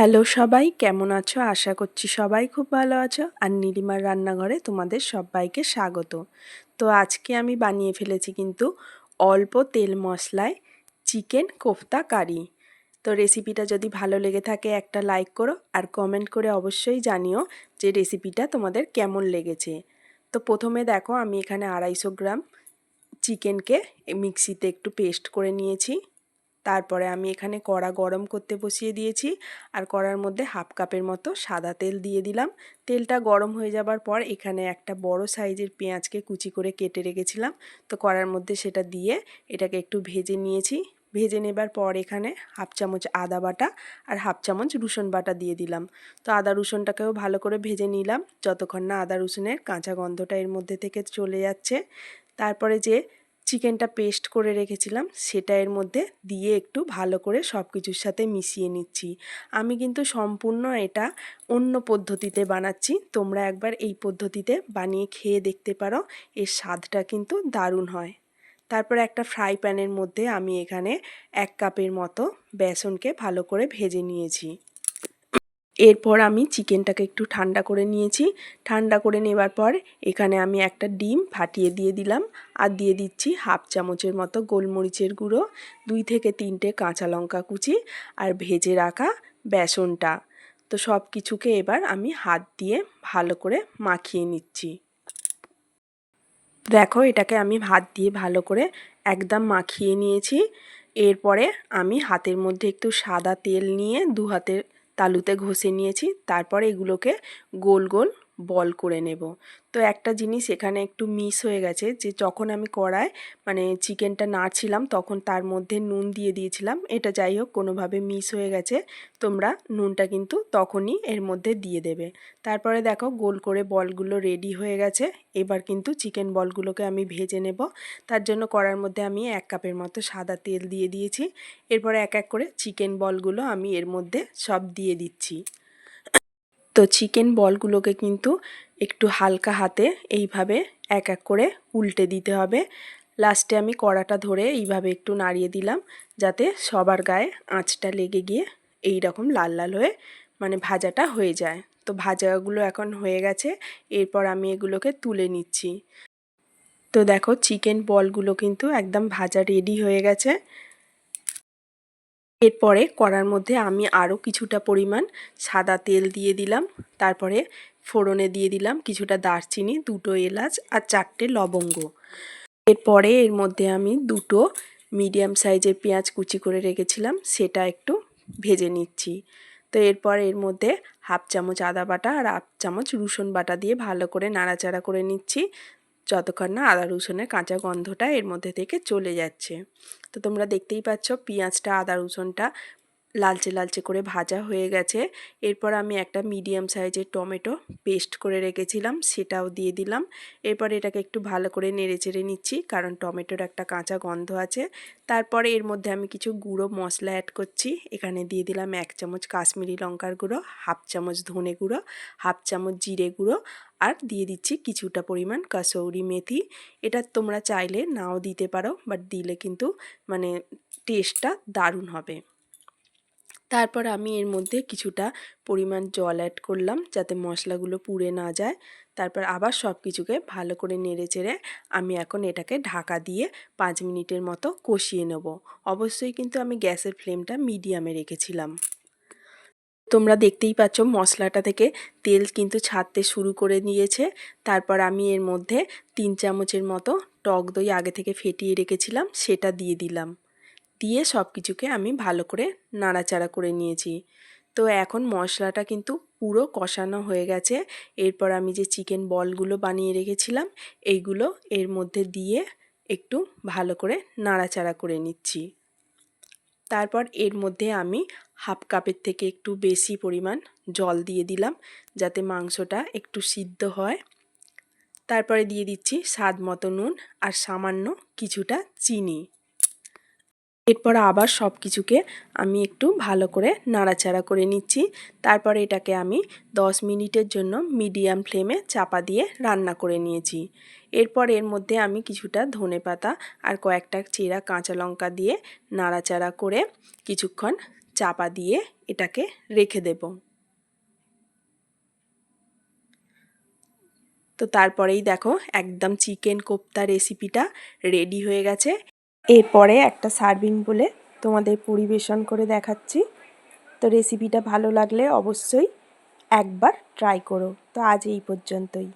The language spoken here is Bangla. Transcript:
হ্যালো সবাই, কেমন আছো? আশা করছি সবাই খুব ভালো আছো। আর নীলিমার রান্নাঘরে তোমাদের সবাইকে স্বাগত। তো আজকে আমি বানিয়ে ফেলেছি কিন্তু অল্প তেল মশলায় চিকেন কোফতা কারি। তো রেসিপিটা যদি ভালো লেগে থাকে একটা লাইক করো আর কমেন্ট করে অবশ্যই জানিও যে রেসিপিটা তোমাদের কেমন লেগেছে। তো প্রথমে দেখো আমি এখানে আড়াইশো গ্রাম চিকেনকে মিক্সিতে একটু পেস্ট করে নিয়েছি। তারপরে আমি এখানে কড়া গরম করতে বসিয়ে দিয়েছি। আর কড়ার মধ্যে হাফ কাপের মতো সাদা তেল দিয়ে দিলাম। তেলটা গরম হয়ে যাবার পর এখানে একটা বড় সাইজের পেঁয়াজকে কুচি করে কেটে রেখেছিলাম। তো কড়ার মধ্যে সেটা দিয়ে এটাকে একটু ভেজে নিয়েছি। ভেজে নেবার পর এখানে হাফ চামচ আদা বাটা আর হাফ চামচ রসুন বাটা দিয়ে দিলাম। তো আদা রসুনটাকেও ভালো করে ভেজে নিলাম। যতক্ষণ না আদা রসুনের কাঁচা গন্ধটা এর মধ্যে থেকে চলে যাচ্ছে। তারপরে যে চিকেনটা পেস্ট করে রেখেছিলাম, সেটা এর মধ্যে দিয়ে একটু ভালো করে সব কিছুর সাথে মিশিয়ে নিচ্ছি। আমি কিন্তু সম্পূর্ণ এটা অন্য পদ্ধতিতে বানাচ্ছি, তোমরা একবার এই পদ্ধতিতে বানিয়ে খেয়ে দেখতে পারো, এর স্বাদটা কিন্তু দারুণ হয়। তারপর একটা ফ্রাই প্যানের মধ্যে আমি এখানে এক কাপের মতো বেসনকে ভালো করে ভেজে নিয়েছি। এরপর আমি চিকেনটাকে একটু ঠান্ডা করে নিয়েছি। ঠান্ডা করে নেবার পর এখানে আমি একটা ডিম ফাটিয়ে দিয়ে দিলাম আর দিয়ে দিচ্ছি হাফ চামচের মতো গোলমরিচের গুঁড়ো, দুই থেকে তিনটে কাঁচা লঙ্কা কুচি আর ভেজে রাখা বেসনটা। তো সব কিছুকে এবার আমি হাত দিয়ে ভালো করে মাখিয়ে নিচ্ছি। দেখো এটাকে আমি হাত দিয়ে ভালো করে একদম মাখিয়ে নিয়েছি। এরপরে আমি হাতের মধ্যে একটু সাদা তেল নিয়ে দু হাতের তালুতে ঘষে নিয়েছি তারপর এগুলোকে গোল গোল বল করে নেব। তো একটা জিনিস এখানে একটু মিস হয়ে গেছে যে যখন আমি কড়ায় মানে চিকেনটা নাড়ছিলাম তখন তার মধ্যে নুন দিয়ে দিয়েছিলাম। এটা যাই হোক, কোনোভাবে মিস হয়ে গেছে। তোমরা নুনটা কিন্তু তখনই এর মধ্যে দিয়ে দেবে। তারপরে দেখো গোল করে বলগুলো রেডি হয়ে গেছে। এবার কিন্তু চিকেন বলগুলোকে আমি ভেজে নেব। তার জন্য কড়ার মধ্যে আমি এক কাপের মতো সাদা তেল দিয়ে দিয়েছি। এরপরে এক এক করে চিকেন বলগুলো আমি এর মধ্যে সব দিয়ে দিচ্ছি। তো চিকেন বলগুলোকে কিন্তু একটু হালকা হাতে এইভাবে এক এক করে উল্টে দিতে হবে। লাস্টে আমি কড়াটা ধরে এইভাবে একটু নাড়িয়ে দিলাম যাতে সবার গায়ে আঁচটা লেগে গিয়ে এই রকম লাল লাল হয়ে মানে ভাজাটা হয়ে যায়। তো ভাজাগুলো এখন হয়ে গেছে, এরপর আমি এগুলোকে তুলে নিচ্ছি। তো দেখো চিকেন বলগুলো কিন্তু একদম ভাজা রেডি হয়ে গেছে। এরপরে কড়ার মধ্যে আমি আরও কিছুটা পরিমাণ সাদা তেল দিয়ে দিলাম, তারপরে ফোড়নে দিয়ে দিলাম কিছুটা দারচিনি, দুটো এলাচ আর চারটে লবঙ্গ। এরপরে এর মধ্যে আমি দুটো মিডিয়াম সাইজের পেঁয়াজ কুচি করে রেখেছিলাম, সেটা একটু ভেজে নিচ্ছি। তো এরপর এর মধ্যে হাফ চামচ আদা বাটা আর হাফ চামচ রসুন বাটা দিয়ে ভালো করে নাড়াচাড়া করে নিচ্ছি। যতক্ষণ না আদা রসুনের কাঁচা গন্ধটা এর মধ্যে থেকে চলে যাচ্ছে। তো তোমরা দেখতেই পাচ্ছ, পেঁয়াজটা, আদা রসুনটা লালচে লালচে করে ভাজা হয়ে গেছে। এরপর আমি একটা মিডিয়াম সাইজের টমেটো পেস্ট করে রেখেছিলাম, সেটাও দিয়ে দিলাম। এরপর এটাকে একটু ভালো করে নেড়ে চেড়ে নিচ্ছি, কারণ টমেটোর একটা কাঁচা গন্ধ আছে। তারপরে এর মধ্যে আমি কিছু গুঁড়ো মশলা অ্যাড করছি। এখানে দিয়ে দিলাম এক চামচ কাশ্মীরি লঙ্কার গুঁড়ো, হাফ চামচ ধনে গুঁড়ো, হাফ চামচ জিরে গুঁড়ো, আর দিয়ে দিচ্ছি কিছুটা পরিমাণ কাসৌরি মেথি। এটা তোমরা চাইলে নাও দিতে পারো বাট দিলে কিন্তু মানে টেস্টটা দারুণ হবে। তারপর আমি এর মধ্যে কিছুটা পরিমাণ জল অ্যাড করলাম যাতে মশলাগুলো পুড়ে না যায়। তারপর আবার সব কিছুকে ভালো করে নেড়ে চেড়ে আমি এখন এটাকে ঢাকা দিয়ে পাঁচ মিনিটের মতো কষিয়ে নেব। অবশ্যই কিন্তু আমি গ্যাসের ফ্লেমটা মিডিয়ামে রেখেছিলাম। তোমরা দেখতেই পাচ্ছ মশলাটা থেকে তেল কিন্তু ছাড়তে শুরু করে দিয়েছে। তারপর আমি এর মধ্যে তিন চামচের মতো টক দই আগে থেকে ফেটিয়ে রেখেছিলাম, সেটা দিয়ে দিলাম। দিয়ে সব কিছুকে আমি ভালো করে নাড়াচাড়া করে নিয়েছি। তো এখন মশলাটা কিন্তু পুরো কষানো হয়ে গেছে। এরপর আমি যে চিকেন বলগুলো বানিয়ে রেখেছিলাম, এইগুলো এর মধ্যে দিয়ে একটু ভালো করে নাড়াচাড়া করে নিচ্ছি। তারপর এর মধ্যে আমি হাফ কাপের থেকে একটু বেশি পরিমাণ জল দিয়ে দিলাম, যাতে মাংসটা একটু সিদ্ধ হয়। তারপরে দিয়ে দিচ্ছি স্বাদ মতো নুন আর সামান্য কিছুটা চিনি। এরপর আবার সব কিছুকে আমি একটু ভালো করে নাড়াচাড়া করে নিচ্ছি। তারপরে এটাকে আমি 10 মিনিটের জন্য মিডিয়াম ফ্লেমে চাপা দিয়ে রান্না করে নিয়েছি। এরপর এর মধ্যে আমি কিছুটা ধনে পাতা আর কয়েকটা চেরা কাঁচা লঙ্কা দিয়ে নাড়াচাড়া করে কিছুক্ষণ চাপা দিয়ে এটাকে রেখে দেব। তো তারপরেই দেখো একদম চিকেন কোপ্তা রেসিপিটা রেডি হয়ে গেছে। এরপরে একটা সার্ভিং বলে তোমাদের পরিবেশন করে দেখাচ্ছি। তো রেসিপিটা ভালো লাগলে অবশ্যই একবার ট্রাই করো। তো আজ এই পর্যন্তই।